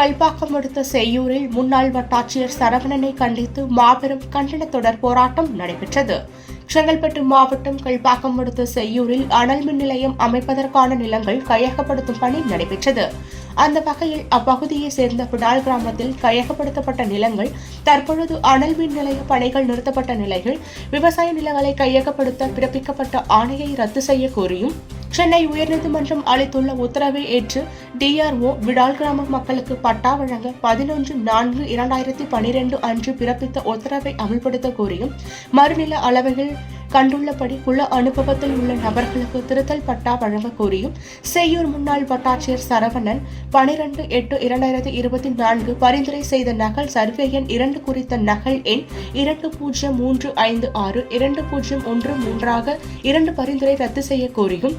கல்பாக்கம் அடுத்த செய்யூரில் முன்னாள் வட்டாட்சியர் சரவணனை கண்டித்து மாபெரும் கண்டன தொடர் போராட்டம் நடைபெற்றது. செங்கல்பட்டு மாவட்டம் கல்பாக்கம் அடுத்த செய்யூரில் அனல் மின் நிலையம் அமைப்பதற்கான நிலங்கள் கையகப்படுத்தும் பணி நடைபெற்றது. அந்த வகையில் அப்பகுதியைச் சேர்ந்த பிடால் கிராமத்தில் கையகப்படுத்தப்பட்ட நிலங்கள் தற்பொழுது அனல் மின் நிலைய பணிகள் நிறுத்தப்பட்ட நிலையில் விவசாய நிலங்களை கையகப்படுத்த பிறப்பிக்கப்பட்ட ஆணையை ரத்து செய்ய கோரியும் சென்னை உயர்நீதிமன்றம் அளித்துள்ள உத்தரவை ஏற்று டிஆர்ஓ விடால் கிராம மக்களுக்கு பட்டா வழங்க பதினொன்று நான்கு இரண்டாயிரத்தி பனிரெண்டு அன்று பிறப்பித்த உத்தரவை அமல்படுத்த கோரியும் மறுநில அளவைகள் கண்டுள்ளபடி குல அனுபவத்தில் உள்ள நபர்களுக்கு திருத்தல் பட்டா வழங்க கோரியும் செய்யூர் முன்னாள் வட்டாட்சியர் சரவணன் பனிரெண்டு எட்டு இரண்டாயிரத்தி இருபத்தி நான்கு பரிந்துரை செய்த நகல் சர்வே எண் இரண்டு குறித்த நகல் எண் இரண்டு பூஜ்ஜியம் மூன்று ஐந்து ஆறு இரண்டு பூஜ்ஜியம் ஒன்று மூன்றாக இரண்டு பரிந்துரை ரத்து செய்ய கோரியும்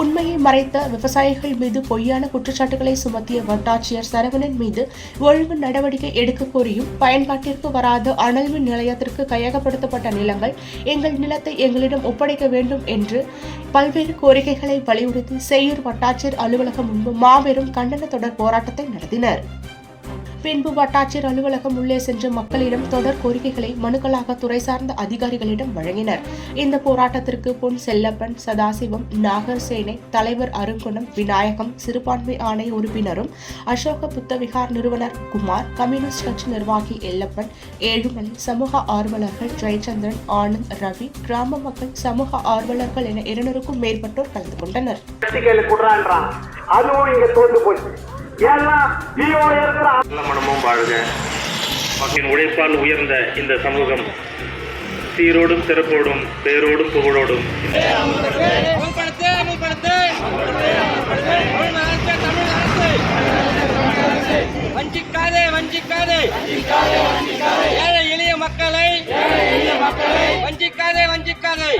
உண்மையை மறைத்த விவசாயிகள் மீது பொய்யான குற்றச்சாட்டுகளை சுமத்திய வட்டாட்சியர் சரவணன் மீது ஒழுங்கு நடவடிக்கை எடுக்க கோரியும் பயன்பாட்டிற்கு வராத அனல் மின் நிலையத்திற்கு கையகப்படுத்தப்பட்ட நிலங்கள் எங்கள் நிலத்தை எங்களிடம் ஒப்படைக்க வேண்டும் என்று பல்வேறு கோரிக்கைகளை வலியுறுத்தி செய்யூர் வட்டாட்சியர் அலுவலகம் முன்பு மாபெரும் கண்டன தொடர் போராட்டத்தை நடத்தினர். பின்பு வட்டாட்சியர் அலுவலகம் உள்ளே சென்று மக்களிடம் தொடர் கோரிக்கைகளை மனுக்களாக துறை சார்ந்த அதிகாரிகளிடம் வழங்கினர். இந்த போராட்டத்திற்கு பொன் செல்லப்பன் சதாசிவம் நாகர்சேனை தலைவர் அருங்குணம் விநாயகம் சிறுபான்மை ஆணைய உறுப்பினரும் அசோக புத்தவிகார் நிறுவனர் குமார் கம்யூனிஸ்ட் கட்சி நிர்வாகி எல்லப்பன் ஏழுமலை சமூக ஆர்வலர்கள் ஜெயச்சந்திரன் ஆனந்த் ரவி கிராம மக்கள் சமூக ஆர்வலர்கள் என இருநூறுக்கும் மேற்பட்டோர் கலந்து கொண்டனர். அதுவும் இங்க தோத்து போச்சு. மனமும் வாழ்க. மக்களின் உழைப்பால் உயர்ந்த இந்த சமூகம் சீரோடும் சிறப்போடும் பேரோடும் புகழோடும். வஞ்சிக்காதே வஞ்சிக்காதே. ஏழை எளிய மக்களை வஞ்சிக்காதே வஞ்சிக்காதே.